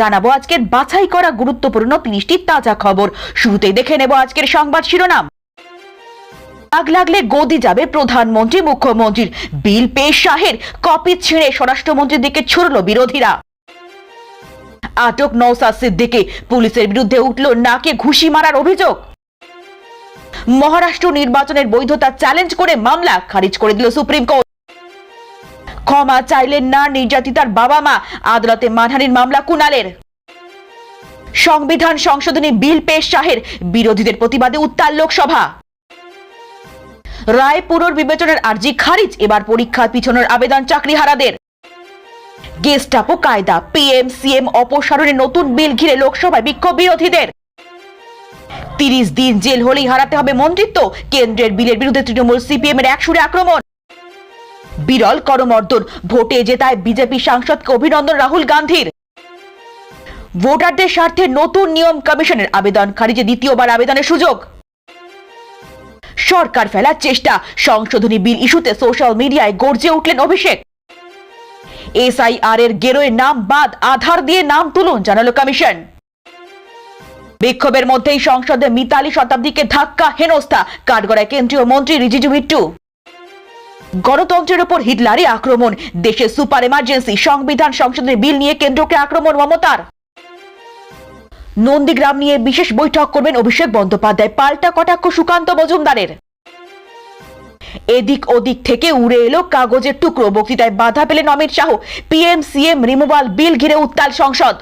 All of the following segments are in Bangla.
জানাব আজকের বাছাই করা গুরুত্বপূর্ণ তিরিশটি তাজা খবর। শুরুতেই দেখে নেব আজকের সংবাদ শিরোনাম। আগ লাগলে গদি যাবে প্রধানমন্ত্রী, মুখ্যমন্ত্রীর। বিল পেশ শাহের কপি ছিঁড়ে স্বরাষ্ট্রমন্ত্রীর দিকে ছুড়ল বিরোধীরা। আটক নৌসাদ সিদ্দিকে, পুলিশের বিরুদ্ধে উঠল নাকে ঘুষি মারার অভিযোগ। মহারাষ্ট্র নির্বাচনের বৈধতা চ্যালেঞ্জ করে মামলা, খারিজ করে দিল সুপ্রিম কোর্ট। ক্ষমা চাইলেন না নির্যাতিতার বাবা মা। আদালতে মানহানির মামলা কুনালের সংবিধান সংশোধনী বিল পেশ শাহের বিরোধীদের প্রতিবাদে উত্তাল লোকসভা। রায় পুনর্বিবেচনের আর্জি খারিজ, এবার পরীক্ষা পিছনের আবেদন চাকরি চাকরিহারাদের গেস্টাপো কায়দা, পিএম, সিএম অপসারণের নতুন বিল ঘিরে লোকসভায় বিক্ষোভ বিরোধীদের। তিরিশ দিন জেল হলেই হারাতে হবে মন্ত্রিত্ব, কেন্দ্রের বিলের বিরুদ্ধে তৃণমূল সিপিএম এর একসুরে আক্রমণ। বিরল করমর্দন। ভোটে জেতায় বিজেপি সাংসদকে অভিনন্দন রাহুল গান্ধীর। ভোটারদের স্বার্থে নতুন নিয়ম কমিশনের আবেদন, খারিজে দ্বিতীয়বার আবেদনের সুযোগ। সরকার ফেলার চেষ্টা, সংশোধনী বিল ইস্যুতে সোশ্যাল মিডিয়ায় গর্জে উঠলেন অভিষেক। এসআইআর এর গেরোয় নাম বাদ, আধার দিয়ে নাম তুলুন, জানালো কমিশন। বিক্ষোভের মধ্যেই সংসদে মিতালি শতাব্দীকে ধাক্কা, হেনস্থা। কাঠগড়ায় কেন্দ্রীয় মন্ত্রী রিজিজু ভিট্টু গণতন্ত্রের উপর হিটলারি আক্রমণ। দেশে সুপার এমার্জেন্সি, সংবিধান সংশোধনী বিল নিয়ে কেন্দ্রকে আক্রমণ মমতার। নন্দীগ্রাম নিয়ে বিশেষ বৈঠক করবেন অভিষেক বন্দ্যোপাধ্যায়। পাল্টা কটাক্ষ সুকান্ত মজুমদারের। এদিক ওদিক থেকে উড়ে এলো কাগজের টুকরো। বক্তৃতায় বাধা পেলেন Amit Shah. PM CM removal bill ঘিরে উত্তাল সংসদ।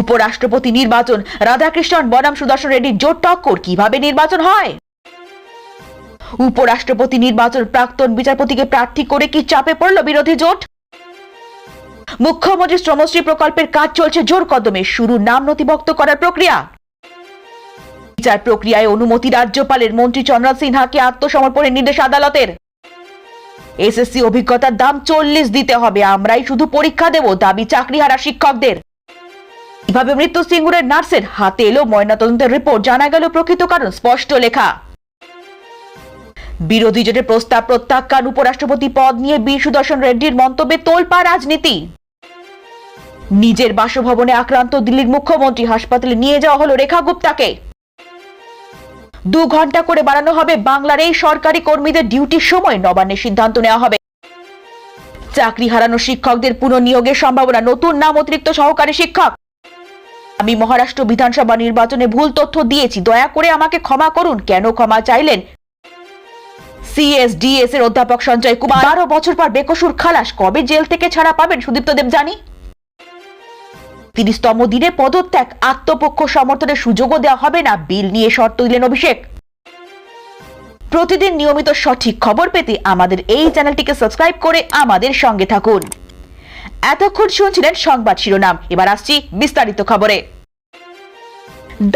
উপরাষ্ট্রপতি নির্বাচন। রাধাকৃষ্ণন, বনাম সুদর্শন রেড্ডির জোট টক্কর। কীভাবে নির্বাচন হয়? উপরাষ্ট্রপতি নির্বাচন প্রাক্তন বিচারপতিকে প্রার্থী করে কি চাপে পড়ল বিরোধী জোট? মুখ্যমন্ত্রী শ্রমশ্রী প্রকল্পের কাজ চলছে জোর কদমে শুরু নাম নথিভুক্ত করার প্রক্রিয়া। বিচার প্রক্রিয়ায় অনুমতি রাজ্যপালের মন্ত্রী চন্দ্রনাথ সিনহাকে আত্মসমর্পণের নির্দেশ আদালতের। এসএসসি অভিজ্ঞতার দাম চল্লিশ দিতে হবে, আমরাই শুধু পরীক্ষা দেব, দাবি চাকরিহারা শিক্ষকদের। কীভাবে মৃত্যু সিঙ্গুরের নার্সের হাতে এলো ময়নাতদন্তের রিপোর্ট, জানা গেল প্রকৃত কারণ, স্পষ্ট লেখা। বিরোধী জোটের প্রস্তাব প্রত্যাখ্যান উপরাষ্ট্রপতি পদ নিয়ে বীর সুদর্শন রেড্ডির মন্তব্যে তোলপা রাজনীতি। নিজের বাসভবনে আক্রান্ত দিল্লির মুখ্যমন্ত্রী হাসপাতালে নিয়ে যাওয়া হলো রেখা গুপ্তাকে। দু ঘণ্টা করে বাড়ানো হবে বাংলার এই সরকারি কর্মীদের ডিউটির সময়। নবান্নের সিদ্ধান্ত নেওয়া হবে। চাকরি হারানো শিক্ষকদের পুনর্নিয়োগের সম্ভাবনা। নতুন নাম অতিরিক্ত সহকারী শিক্ষক। আমি মহারাষ্ট্র বিধানসভা নির্বাচনে ভুল তথ্য দিয়েছি। দয়া করে আমাকে ক্ষমা করুন। কেন ক্ষমা চাইলেন? সিএসডিএস এর অধ্যাপক সঞ্জয় কুমার। বারো বছর পর বেকসুর খালাস, কবে জেল থেকে ছাড়া পাবেন সুদীপ্ত দেব জানি তিরিশতম দিনে পদত্যাগ, আত্মপক্ষ সমর্থনের সুযোগও দেওয়া হবে না, বিল নিয়ে শর্ত দিলেন অভিষেক। প্রতিদিন নিয়মিত সঠিক খবর পেতে আমাদের এই চ্যানেলটিকে সাবস্ক্রাইব করে আমাদের সঙ্গে থাকুন। এতক্ষণ শুনছিলেন সংবাদ শিরোনাম, এবার আসছি বিস্তারিত খবরে।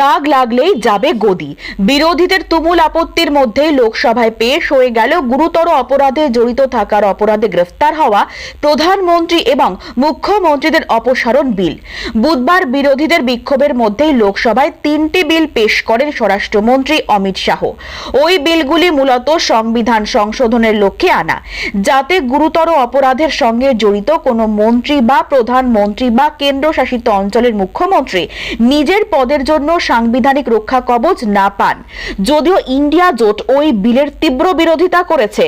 দাগ লাগলেই যাবে গদি। বিরোধীদের তুমুল আপত্তির মধ্যে লোকসভায় পেশ হয়ে গেল গুরুতর অপরাধে জড়িত থাকার অপরাধে গ্রেফতার হওয়া প্রধানমন্ত্রী এবং মুখ্যমন্ত্রীদের অপসারণ বিল। বুধবার বিরোধীদের বিক্ষোভের মধ্যেই লোকসভায় তিনটি বিল পেশ করেন স্বরাষ্ট্রমন্ত্রী অমিত শাহ। ওই বিলগুলি মূলত সংবিধান সংশোধনের লক্ষ্যে আনা, যাতে গুরুতর অপরাধের সঙ্গে জড়িত কোনো মন্ত্রী বা প্রধানমন্ত্রী বা কেন্দ্রশাসিত অঞ্চলের মুখ্যমন্ত্রী নিজের পদের জন্য সাংবিধানিক রক্ষা কবচ না পান। যদিও ইন্ডিয়া জোট ওই বিলের তীব্র বিরোধিতা করেছে।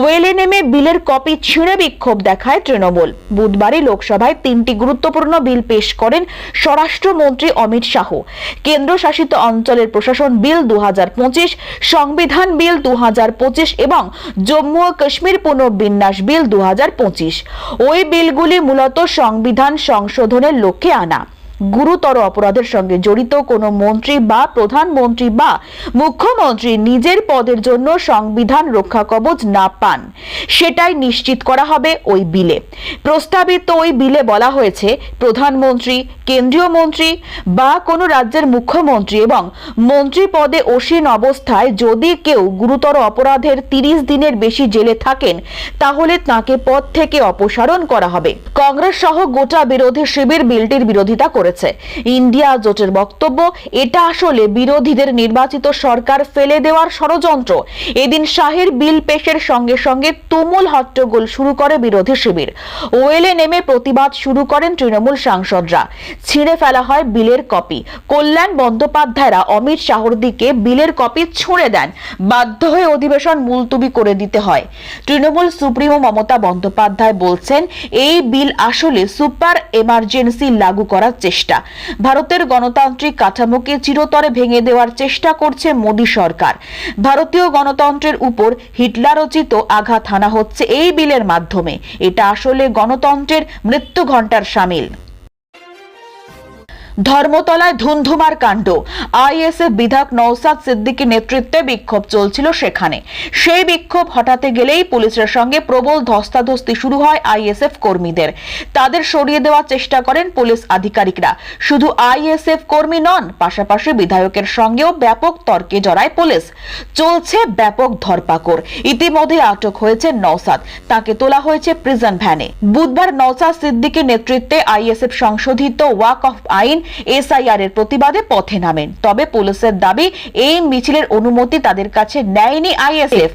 ওয়েলে নেমে বিলের কপি ছিঁড়ে বিক্ষোভ দেখায় তৃণমূল। বুধবারই লোকসভায় তিনটি গুরুত্বপূর্ণ বিল পেশ করেন স্বরাষ্ট্রমন্ত্রী অমিত শাহ। কেন্দ্রশাসিত অঞ্চলের প্রশাসন বিল দু হাজার পঁচিশ, সংবিধান বিল দু হাজার পঁচিশ এবং জম্মু ও কাশ্মীর পুনর্বিন্যাস বিল দু হাজার পঁচিশ। ওই বিলগুলি মূলত সংবিধান সংশোধনের লক্ষ্যে আনা। গুরুতর অপরাধের সঙ্গে জড়িত কোনো মন্ত্রী বা প্রধানমন্ত্রী বা মুখ্যমন্ত্রী নিজের পদের জন্য সংবিধান রক্ষা কবচ না পান। সেটাই নিশ্চিত করা হবে ওই বিলে। প্রস্তাবিত ওই বিলে বলা হয়েছে, প্রধানমন্ত্রী, কেন্দ্রীয় মন্ত্রী বা কোনো রাজ্যের মুখ্যমন্ত্রী এবং মন্ত্রী পদে অসীন অবস্থায় যদি কেউ গুরুতর অপরাধের তিরিশ দিনের বেশি জেলে থাকেন, তাহলে তাকে পদ থেকে অপসারণ করা হবে। কংগ্রেস সহ গোটা বিরোধী শিবির বিলটির বিরোধিতা করেছে। করেছে। ইন্ডিয়া জোটের বক্তব্য, এটা আসলে বিরোধীদের নির্বাচিত সরকার ফেলে দেওয়ার ষড়যন্ত্র। এদিন শাহের বিল পেশের সঙ্গে সঙ্গে তুমুল হট্টগোল শুরু করে বিরোধী শিবির। ওয়েলে নেমে প্রতিবাদ শুরু করেন তৃণমূল সাংসদরা। ছিঁড়ে ফেলা হয় বিলের কপি। কল্যাণ বন্দ্যোপাধ্যায়রা অমিত শাহর দিকে বিলের কপি ছুঁড়ে দেন। বাধ্য হয়ে অধিবেশন মুলতুবি করে দিতে হয়। তৃণমূল সুপ্রিমো মমতা বন্দ্যোপাধ্যায় বলছেন, এই বিল আসলে সুপার এমার্জেন্সি লাগু করার চেষ্টা। ভারতের গণতান্ত্রিক কাঠামোকে চিরতরে ভেঙে দেওয়ার চেষ্টা করছে মোদী সরকার। ভারতীয় গণতন্ত্রের উপর হিটলারোচিত আঘাত হানা হচ্ছে এই বিলের মাধ্যমে। এটা আসলে গণতন্ত্রের মৃত্যু ঘণ্টার সামিল। ধর্মতলায় ধুন্ধুমার কাণ্ড। আইএসএফ বিধায়ক নৌসাদ সিদ্দিকীর নেতৃত্বে বিক্ষোভ চলছিল সেখানে। সেই বিক্ষোভ হঠাতে গেলেই পুলিশের সঙ্গে প্রবল ধস্তাধস্তি শুরু হয় আইএসএফ কর্মীদের। তাদের সরিয়ে দেওয়ার চেষ্টা করেন পুলিশ আধিকারিকরা। শুধু আইএসএফ কর্মী নন, পাশাপাশি বিধায়কের সঙ্গেও ব্যাপক তর্কে জড়ায় পুলিশ। চলছে ব্যাপক ধরপাকড়। ইতিমধ্যে আটক হয়েছে নৌসাদ তাকে তোলা হয়েছে প্রিজন ভ্যানে বুধবার নৌসাদ সিদ্দিকীর নেতৃত্বে আইএসএফ সংশোধিত ওয়াক অফ আইন এসআইআর এর প্রতিবাদে পথে নামেন। তবে পুলিশের দাবি, এই মিছিলের অনুমতি তাদের কাছে নেয়নি আইএসএফ।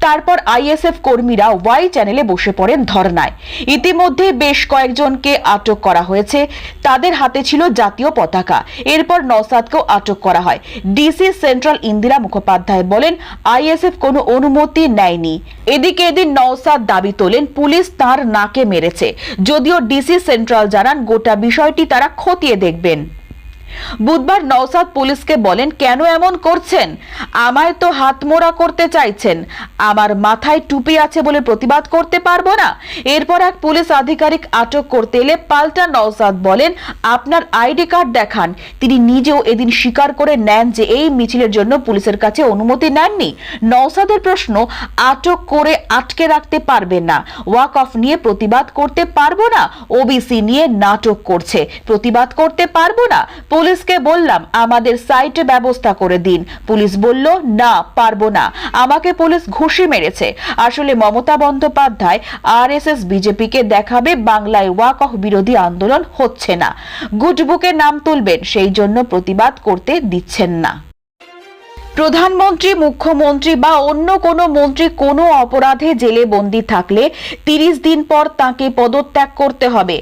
তারপর আইএসএফ কর্মীরা ওয়াই চ্যানেলে বসে পড়েন ধর্নায়। ইতিমধ্যে বেশ কয়েকজনকে আটক করা হয়েছে। তাদের হাতে ছিল জাতীয় পতাকা। এরপর নওসাদকেও আটক করা হয়। ডিসি সেন্ট্রাল ইন্দিরা মুখোপাধ্যায় বলেন, আইএসএফ কোনো অনুমতি নেয়নি। এদিকে এদিন নওসাদ দাবি তোলেন, পুলিশ তার নাকে মেরেছে। যদিও ডিসি সেন্ট্রাল জানান, গোটা বিষয়টি তারা খতিয়ে দেখবেন। বুধবার নওসাদ পুলিশকে বলেন, কেন এমন করছেন? আমায় তো হাতমোড়া করতে চাইছেন। আমার মাথায় টুপি আছে বলে প্রতিবাদ করতে পারব না। এরপর এক পুলিশ আধিকারিক আটক করতে এলে পাল্টা নওসাদ বলেন, আপনার আইডি কার্ড দেখান। তিনি নিজেও এদিন স্বীকার করে নেন যে এই মিছিলের জন্য পুলিশের কাছে অনুমতি নেননি। নওসাদের প্রশ্ন, আটক করে আটকে রাখতে পারবেন না। ওয়াক অফ নিয়ে প্রতিবাদ করতে পারব না। ওবিসি নিয়ে নাটক করছে। প্রতিবাদ করতে পারব না। পুলিশকে বললাম, আমাদের সাইটে ব্যবস্থা করে দিন। পুলিশ বলল, না, পারব না। আমাকে পুলিশ ঘুষি মেরেছে। আসলে মমতা বন্দ্যোপাধ্যায় আর এস বিজেপিকে দেখাবে বাংলায় ওয়াক অফ বিরোধী আন্দোলন হচ্ছে না। গুডবুকে নাম তুলবেন, সেই জন্য প্রতিবাদ করতে দিচ্ছেন না। প্রধানমন্ত্রী, মুখ্যমন্ত্রী বা অন্য কোনো মন্ত্রী কোনো অপরাধে জেলে বন্দি থাকলে তিরিশ দিন পর তাকে পদত্যাগ করতে হবে।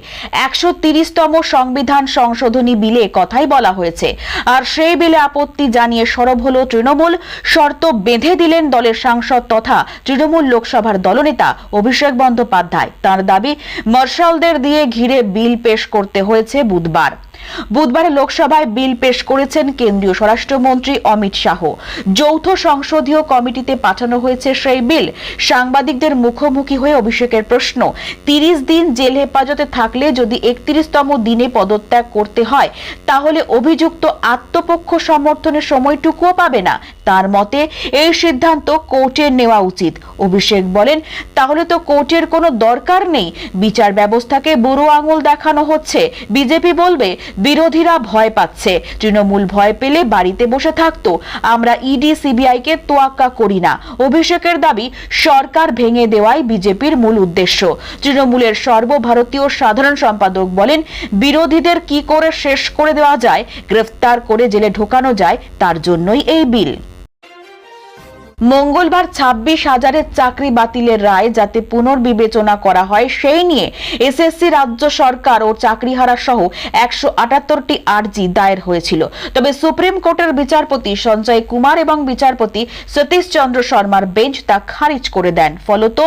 একশো তিরিশতম সংবিধান সংশোধনী বিলে কথাই বলা হয়েছে। আর সেই বিলে আপত্তি জানিয়ে সরব হল তৃণমূল। শর্ত বেঁধে দিলেন দলের সাংসদ তথা তৃণমূল লোকসভার দলনেতা অভিষেক বন্দ্যোপাধ্যায়। তার দাবি, মার্শালদের দিয়ে ঘিরে বিল পেশ করতে হয়েছে বুধবার। বুধবার লোকসভায় বিল পেশ করেছেন কেন্দ্রীয় স্বরাষ্ট্রমন্ত্রী অমিত শাহ। যৌথ সংসদীয় কমিটিতে পাঠানো হয়েছে সেই বিল। সাংবাদিকদের মুখোমুখি হয়ে অভিষেকের প্রশ্ন, তিরিশ দিন জেল হেফাজতে থাকলে যদি একত্রিশতম দিনে পদত্যাগ করতে হয়, তাহলে অভিযুক্ত আত্মপক্ষ সমর্থনের সময়টুকুও পাবে না। তার মতে, এই সিদ্ধান্ত কোর্টের নেওয়া উচিত। অভিষেক বলেন, তাহলে তো কোর্টের কোনো দরকার নেই। বিচার ব্যবস্থাকে বুড়ো আঙুল দেখানো হচ্ছে। বিজেপি বলবে, বিরোধীরা ভয় পাচ্ছে। তৃণমূল ভয় পেলে বাড়িতে বসে থাকতো। আমরা ইডি, সিবিআই কে তোয়াক্কা করি না। অভিষেকের দাবি, সরকার ভেঙে দেওয়াই বিজেপির মূল উদ্দেশ্য। তৃণমূলের সর্বভারতীয় সাধারণ সম্পাদক বলেন, বিরোধীদের কি করে শেষ করে দেওয়া যায়, গ্রেফতার করে জেলে ঢোকানো যায়, তার জন্যই এই বিল। মঙ্গলবার ছাব্বিশ হাজারের চাকরি বাতিলের রায় যাতে পুনর্বিবেচনা করা হয়, সেই নিয়ে এসএসসি রাজ্য সরকার ও চাকরিহারা সহ একশো আটাত্তরটি আর্জি দায়ের হয়েছিল। তবে সুপ্রিম কোর্টের বিচারপতি সঞ্জয় কুমার এবং বিচারপতি সতীশ চন্দ্র শর্মার বেঞ্চ তা খারিজ করে দেন। ফলত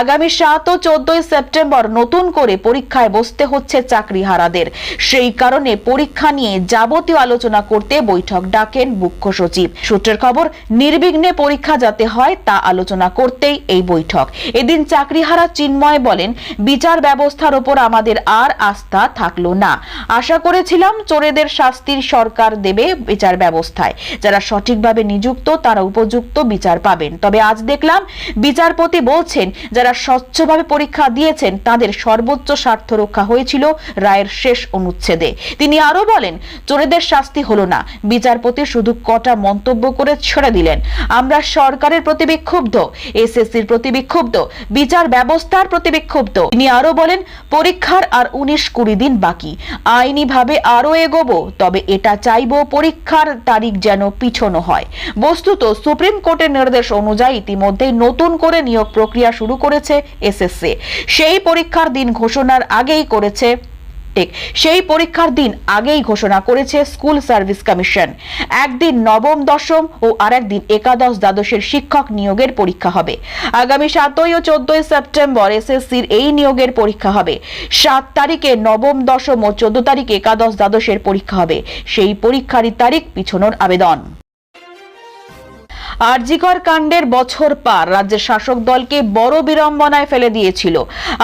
আগামী সাত ও চোদ্দই সেপ্টেম্বর নতুন করে পরীক্ষায় বসতে হচ্ছে চাকরিহারাদের। সেই কারণে পরীক্ষা নিয়ে যাবতীয় আলোচনা করতে বৈঠক ডাকেন মুখ্য সচিব। সূত্রের খবর, নির্বিঘ্নে পরীক্ষা যাতে হয় তা আলোচনা করতেই এই বৈঠক। এদিন চাকরিহারা চিন্ময় বলেন, বিচার ব্যবস্থার ওপর আমাদের আর আস্থা থাকল না। আশা করেছিলাম চোরেদের শাস্তির সরকার দেবে বিচার ব্যবস্থায়। যারা সঠিকভাবে নিযুক্ত, তারা উপযুক্ত বিচার পাবেন। তবে আজ দেখলাম বিচারপতি বলছেন, যারা স্বচ্ছভাবে পরীক্ষা দিয়েছেন, তাদের সর্বোচ্চ স্বার্থ রক্ষা হয়েছিল রায়ের শেষ অনুচ্ছেদে। তিনি আরও বলেন, চোরেদের শাস্তি হলো না। বিচারপতি শুধু কটা মন্তব্য করে ছেড়ে দিলেন। আমরা সরকারের প্রতি বিক্ষুব্ধ এসএসসির প্রতি বিক্ষুব্ধ বিচার ব্যবস্থার প্রতি বিক্ষুব্ধ তিনি আরও বলেন, পরীক্ষার আর উনিশ কুড়ি দিন বাকি। আইনিভাবে আরও এগোবো, তবে এটা চাইব পরীক্ষার তারিখ যেন পিছনো হয়। বস্তুত সুপ্রিম কোর্টের নির্দেশ অনুযায়ী ইতিমধ্যেই নতুন করে নিয়োগ প্রক্রিয়া শুরু করেছে এসএসসি। সেই পরীক্ষার দিন ঘোষণার আগেই করেছে ঠিক সেই পরীক্ষার দিন আগেই ঘোষণা করেছে স্কুল সার্ভিস কমিশন। একদিন নবম, দশম ও আরেকদিন একাদশ দ্বাদশের শিক্ষক নিয়োগের পরীক্ষা হবে। আগামী সাতই ও চোদ্দই সেপ্টেম্বর এসএসসির এই নিয়োগের পরীক্ষা হবে। সাত তারিখে নবম, দশম ও চোদ্দ তারিখে একাদশ দ্বাদশের পরীক্ষা হবে। সেই পরীক্ষারই তারিখ পিছনোর আবেদন। আরজিকর কাণ্ডের বছর পার রাজ্যের শাসক দলকে বড় বিড়ম্বনায় ফেলে দিয়েছিল।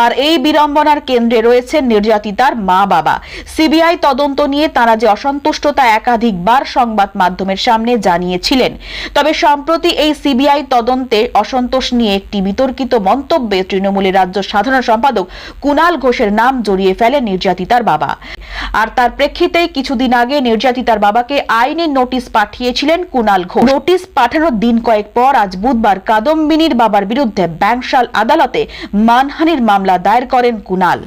আর এই বিড়ম্বনার কেন্দ্রে রয়েছে নির্যাতিতার মা বাবা। সিবিআই তদন্ত নিয়ে তারা যে অসন্তুষ্টতা একাধিকবার সংবাদ মাধ্যমের সামনে জানিয়েছিলেন। তবে সম্প্রতি এই সিবিআই তদন্তে অসন্তোষ নিয়ে একটি বিতর্কিত মন্তব্যে তৃণমূলের রাজ্য সাধারণ সম্পাদক কুনাল ঘোষের নাম জড়িয়ে ফেলে নির্যাতিতার বাবা। আর তার প্রেক্ষিতেই কিছুদিন আগে নির্যাতিতার বাবাকে আইনি নোটিশ পাঠিয়েছিলেন কুনাল ঘোষ। নোটিশ পাঠানোর দিন কয়েক পর আজ বুধবার কাদম্বিনীর বাবার বিরুদ্ধে ব্যাংশাল আদালতে মানহানির মামলা দায়ের করেন কুনাল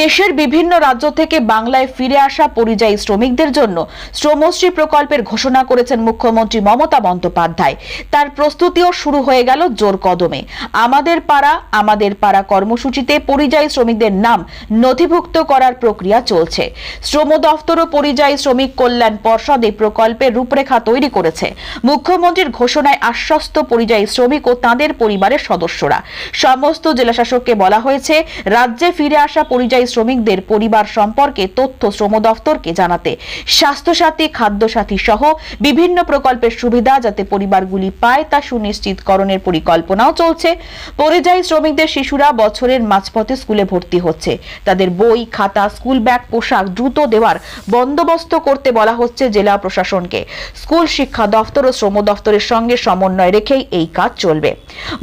দেশের বিভিন্ন রাজ্য থেকে বাংলায় ফিরে আসা পরিযায়ী শ্রমিকদের জন্য শ্রমশ্রী প্রকল্পের ঘোষণা করেছেন মুখ্যমন্ত্রী মমতা বন্দ্যোপাধ্যায়। তার প্রস্তুতিও শুরু হয়ে গেল জোর কদমে। আমাদের পাড়া আমাদের পাড়া কর্মসূচিতে পরিযায়ী শ্রমিকদের নাম নথিভুক্ত করার প্রক্রিয়া চলছে। শ্রম দফতর ও পরিযায়ী শ্রমিক কল্যাণ পর্ষদ এই প্রকল্পের রূপরেখা তৈরি করেছে। মুখ্যমন্ত্রীর ঘোষণায় আশ্বস্ত পরিযায়ী শ্রমিক ও তাঁদের পরিবারের সদস্যরা। সমস্ত জেলাশাসককে বলা হয়েছে, রাজ্যে ফিরে আসা পরিযায়ী শ্রমিকদের পরিবার সম্পর্কে তথ্য শ্রম দফতরকে জানাতে। স্বাস্থ্যসাথী, খাদ্যসাথী সহ বিভিন্ন প্রকল্পের সুবিধা যাতে পরিবারগুলি পায় তা সুনিশ্চিতকরণের পরিকল্পনাও চলছে। পরিযায়ী শ্রমিকদের শিশুরা বছরের মাঝপথে স্কুলে ভর্তি হচ্ছে। তাদের বই, খাতা, স্কুল ব্যাগ, পোশাক দ্রুত দেওয়ার বন্দোবস্ত করতে বলা হচ্ছে জেলা প্রশাসনকে। স্কুল শিক্ষা দফতর ও শ্রম দফতরের সঙ্গে সমন্বয় রেখেই এই কাজ চলবে।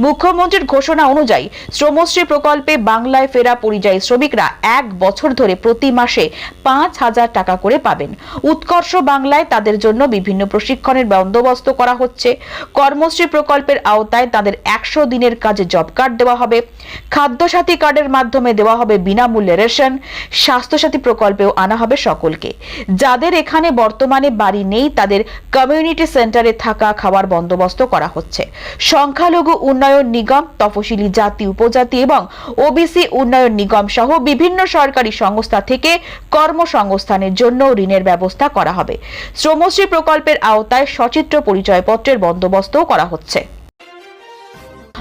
মুখ্যমন্ত্রীর ঘোষণা অনুযায়ী শ্রমশ্রী প্রকল্পে বাংলায় ফেরা পরিযায়ী শ্রমিকরা এক বছর ধরে প্রতি মাসে পাঁচ হাজার টাকা করে পাবেন। উৎকর্ষ বাংলায় তাদের জন্য বিভিন্ন প্রশিক্ষণের বন্দোবস্ত করা হচ্ছে। কর্মশ্রী প্রকল্পের আওতায় তাদের একশো দিনের কাজে জব কার্ড দেওয়া হবে। খাদ্যসাথী কার্ডের মাধ্যমে দেওয়া হবে বিনামূল্যে রেশন। স্বাস্থ্যসাথী প্রকল্পেও আনা হবে সকলকে। যাদের এখানে বর্তমানে বাড়ি নেই, তাদের কমিউনিটি সেন্টারে থাকা খাওয়ার বন্দোবস্ত করা হচ্ছে। সংখ্যালঘু উন্নয়ন নিগম, তফসিলি জাতি, উপজাতি এবং ওবিসি উন্নয়ন নিগম সহ বিভিন্ন সরকারি সংস্থা থেকে কর্মসংস্থানের জন্য ঋণের ব্যবস্থা করা হবে। শ্রমশ্রী প্রকল্পের আওতায় সচিত্র পরিচয়পত্রের বন্দোবস্তও করা হচ্ছে।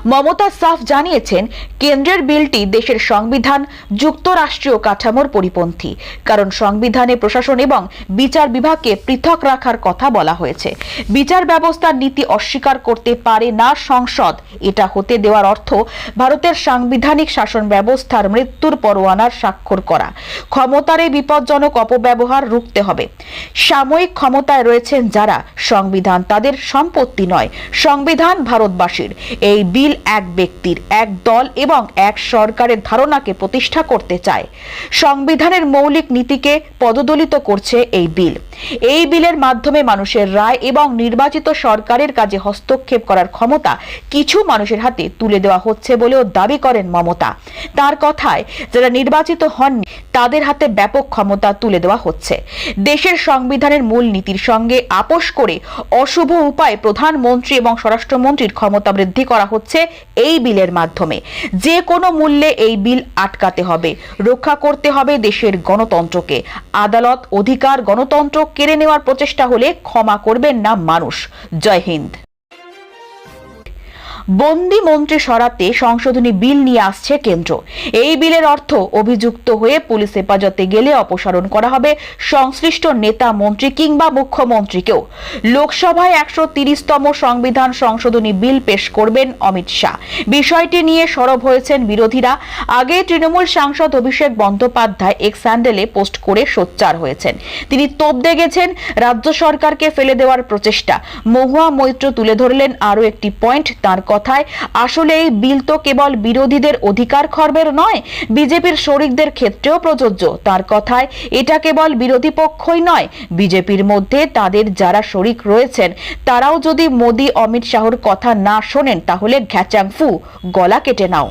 মমতা সাফ জানিয়েছেন, কেন্দ্রের বিলটি দেশের সংবিধান যুক্তরাষ্ট্রীয় কাঠামোর পরিপন্থী। কারণ সংবিধানে প্রশাসন এবং বিচার বিভাগকে পৃথক রাখার কথা বলা হয়েছে। বিচার ব্যবস্থার নীতি অস্বীকার করতে পারে না সংসদ। এটা হতে দেওয়ার অর্থ ভারতের সাংবিধানিক শাসন ব্যবস্থার মৃত্যুর পরোয়ানার স্বাক্ষর করা। ক্ষমতার বিপজ্জনক অপব্যবহার রুখতে হবে। সাময়িক ক্ষমতায় রয়েছেন যারা, সংবিধান তাদের সম্পত্তি নয়, সংবিধান ভারতবাসীর। এই বিল এক ব্যক্তির, এক দল এবং এক সরকারের ধারণাকে প্রতিষ্ঠা করতে চায়। সংবিধানের মৌলিক নীতিকে পদদলিত করছে এই বিল। এই বিলের মাধ্যমে মানুষের রায় এবং নির্বাচিত সরকারের কাজে হস্তক্ষেপ করার ক্ষমতা কিছু মানুষের হাতে তুলে দেওয়া হচ্ছে বলেও দাবি করেন মমতা। তার কথায়, যারা নির্বাচিত হননি, তাদের হাতে ব্যাপক ক্ষমতা তুলে দেওয়া হচ্ছে। দেশের সংবিধানের মূল নীতির সঙ্গে আপোষ করে অশুভ উপায়ে প্রধানমন্ত্রী এবং স্বরাষ্ট্রমন্ত্রীর ক্ষমতা বৃদ্ধি করা হচ্ছে এই বিলের মাধ্যমে। যে কোনো মূল্যে এই বিল আটকাতে হবে। রক্ষা করতে হবে দেশের গণতন্ত্রকে। আদালত অধিকার গণতন্ত্র কেড়ে নেওয়ার প্রচেষ্টা হলে ক্ষমা করবেন না মানুষ। জয় হিন্দ। বন্দি মন্ত্রী সরাতে সংশোধনী বিল নিয়ে আসছে কেন্দ্র। এই বিলের অর্থ, অভিযুক্ত হয়ে পুলিশ হেফাজতে গেলে অপসারণ করা হবে সংশ্লিষ্ট নেতা মন্ত্রী কিংবা মুখ্যমন্ত্রীকেও। লোকসভায় একশো তিরিশতম সংবিধান সংশোধনী বিল পেশ করবেন অমিত শাহ। বিষয়টি নিয়ে সরব হয়েছেন বিরোধীরা। আগে তৃণমূল সাংসদ অভিষেক বন্দ্যোপাধ্যায় এক স্যান্ডেলে পোস্ট করে সোচ্চার হয়েছেন। তিনি তোপ দেখেছেন রাজ্য সরকারকে ফেলে দেওয়ার প্রচেষ্টা। মহুয়া মৈত্র তুলে ধরলেন আরও একটি পয়েন্ট, তাঁর কথা কথায়, আসলে এই বিল তো কেবল বিরোধীদের অধিকার খর্বের নয়, বিজেপির শরিকদের ক্ষেত্রেও প্রযোজ্য। তার কথায়, এটা কেবল বিরোধী পক্ষই নয়, বিজেপির মধ্যে তাদের যারা শরিক রয়েছেন, তারাও যদি মোদী অমিত শাহর কথা না শোনেন, তাহলে ঘ্যাচাং ফু, গলা কেটে নাও।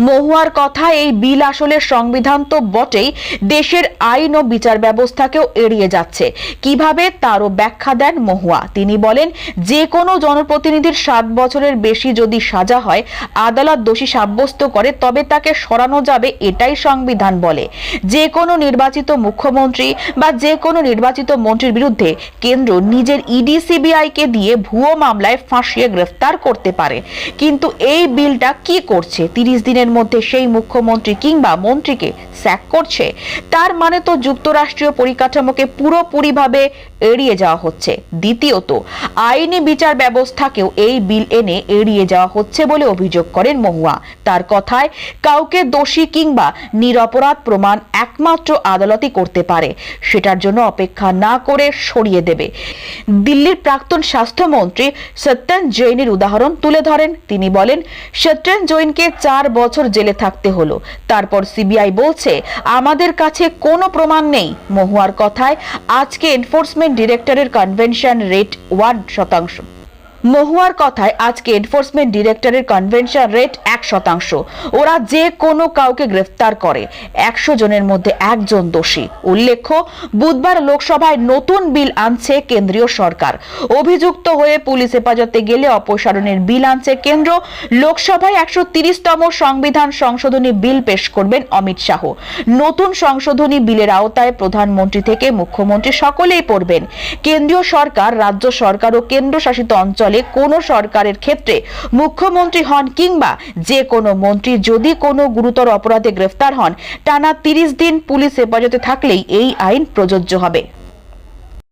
মহুয়ার কথা, এই বিল আসলে সংবিধান তো বটেই, দেশের আইন ও বিচার ব্যবস্থাকেও এড়িয়ে যাচ্ছে। কীভাবে তারও ব্যাখ্যা দেন মহুয়া। তিনি বলেন, যে কোনো জনপ্রতিনিধির সাত বছরের বেশি যদি সাজা হয়, আদালত দোষী সাব্যস্ত করে, তবে তাকে সরানো যাবে এটাই সংবিধান বলে। যে কোনো নির্বাচিত মুখ্যমন্ত্রী বা যে কোনো নির্বাচিত মন্ত্রীর বিরুদ্ধে কেন্দ্র নিজের ইডি সিবিআইকে দিয়ে ভুয়ো মামলায় ফাঁসিয়ে গ্রেফতার করতে পারে। কিন্তু এই বিলটা কি করছে? তিরিশ দিনের মধ্যে সেই মুখ্যমন্ত্রী কিংবা মন্ত্রীকে স্যাক করছে। তার মানে তো যুক্তরাষ্ট্রীয় পরিকাঠামোকে পুরোপুরিভাবে এড়িয়ে যাওয়া হচ্ছে। দ্বিতীয়ত, আইনি বিচার ব্যবস্থাকেও এই বিল এনে এড়িয়ে যাওয়া হচ্ছে বলে অভিযোগ করেন মহুয়া। তার কথায়, কাউকে দোষী কিংবা নিরপরাধ প্রমাণ একমাত্র আদালতই করতে পারে। সেটার জন্য অপেক্ষা না করে সরিয়ে দেবে। দিল্লির প্রাক্তন স্বাস্থ্যমন্ত্রী সত্যেন জৈনের উদাহরণ তুলে ধরেন। তিনি বলেন, সত্যেন জৈনকে চার বছর জেলে থাকতে হলো। তারপর সিবিআই বলছে, আমাদের কাছে কোনো প্রমাণ নেই। মহুয়ার কথায়, আজকে এনফোর্সমেন্ট ডিরেক্টরের কনভেনশন রেট ওয়ান শতাংশ। মহুয়ার কথায় আজকে এনফোর্সমেন্ট ডিরেক্টরের কনভেনশন রেট এক শতাংশ। ওরা যে কোনো কাউকে গ্রেফতার করে। একশো জনের মধ্যে একজন দোষী। উল্লেখ্য, বুধবার লোকসভায় নতুন বিল আনছে কেন্দ্রীয় সরকার। অভিযুক্ত হয়ে পুলিশ হেফাজতে গেলে অপসারণের বিল আনছে কেন্দ্র। লোকসভায় একশো তিরিশতম সংবিধান সংশোধনী বিল পেশ করবেন অমিত শাহ। নতুন সংশোধনী বিলের আওতায় প্রধানমন্ত্রী থেকে মুখ্যমন্ত্রী সকলেই পড়বেন। কেন্দ্রীয় সরকার, রাজ্য সরকার ও কেন্দ্রশাসিত অঞ্চলে কোনো সরকারের ক্ষেত্রে মুখ্যমন্ত্রী হন কিংবা যে কোনো মন্ত্রী যদি কোনো গুরুতর অপরাধে গ্রেফতার হন, টানা তিরিশ দিন পুলিশ হেফাজতে থাকলেই এই আইন প্রযোজ্য হবে।